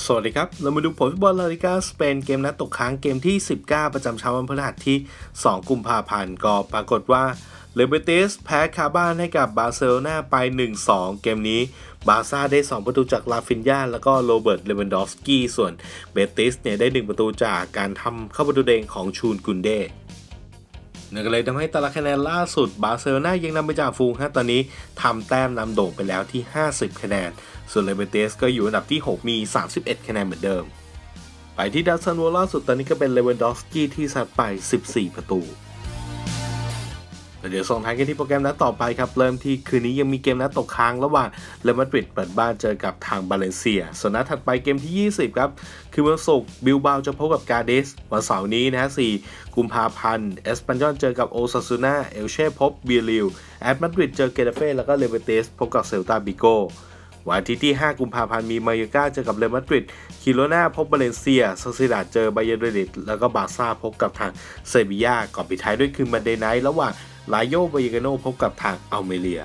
สวัสดีครับ เรามาดูผลฟุตบอลลาลิกาสเปนเกมนัดตกค้างเกมที่ 19 ประจำเช้าวันพฤหัสที่ 2 กุมภาพันธ์ก็ปรากฏว่าเลเบติสแพ้คาบ้านให้กับบาร์เซโลนาไป 1-2 เกมนี้ บาซ่าได้ 2 ประตูจากลาฟินยาแล้วก็โรเบิร์ต เลวันดอฟสกี้ ส่วนเบติสเนี่ยได้ 1 ประตูจากการทำเข้าประตูแดงของชูนกุนเด นั่นก็เลยทำให้ตารางคะแนนล่าสุดบาร์เซโลนายังนำไปจากฟูงฮะตอนนี้ทำแต้มนำโด่งไปแล้วที่ 50 คะแนน ส่วนเลเบเตสก็อยู่อันดับที่ 6 มี 31 คะแนนเหมือนเดิม ไปที่ดัซซันโวล่าสุดตอนนี้ก็เป็นเลเวนดอฟสกี้ที่ซัดไป 14 ประตู เดี๋ยวส่งท้ายกันที่โปรแกรมนัดต่อไปครับ เริ่มที่คืนนี้ยังมีเกมนัดตกค้างระหว่างเรอัลมาดริดเปิดบ้านเจอกับทางบาเลนเซีย ส่วนนัดถัดไปเกมที่ 20 ครับ คือวันศุกร์บิลบาจะพบกับกาเดส วันเสาร์นี้นะฮะ4กุมภาพันธ์เอสปันยอนเจอกับโอซาซูนาเอลเช่พบเบียริลแอตมาดริดเจอเกเรเฟ่แล้วก็เลเวเตสพบกับเซลตาบิโกวันอาทิตย์ที่ 5 กุมภาพันธ์มีมายอกาเจอกับเรอัลมาดริดคิโรนาพบบาเลนเซียซาซิดาเจอบาเยร์นเรดิตแล้วก็บาร์ซ่าพบกับทางเซบียาก่อนปิดท้ายด้วยคืนมันเดย์ไนท์ระหว่าง ลาโยบายเกโนพบกับทางอัลเมเรีย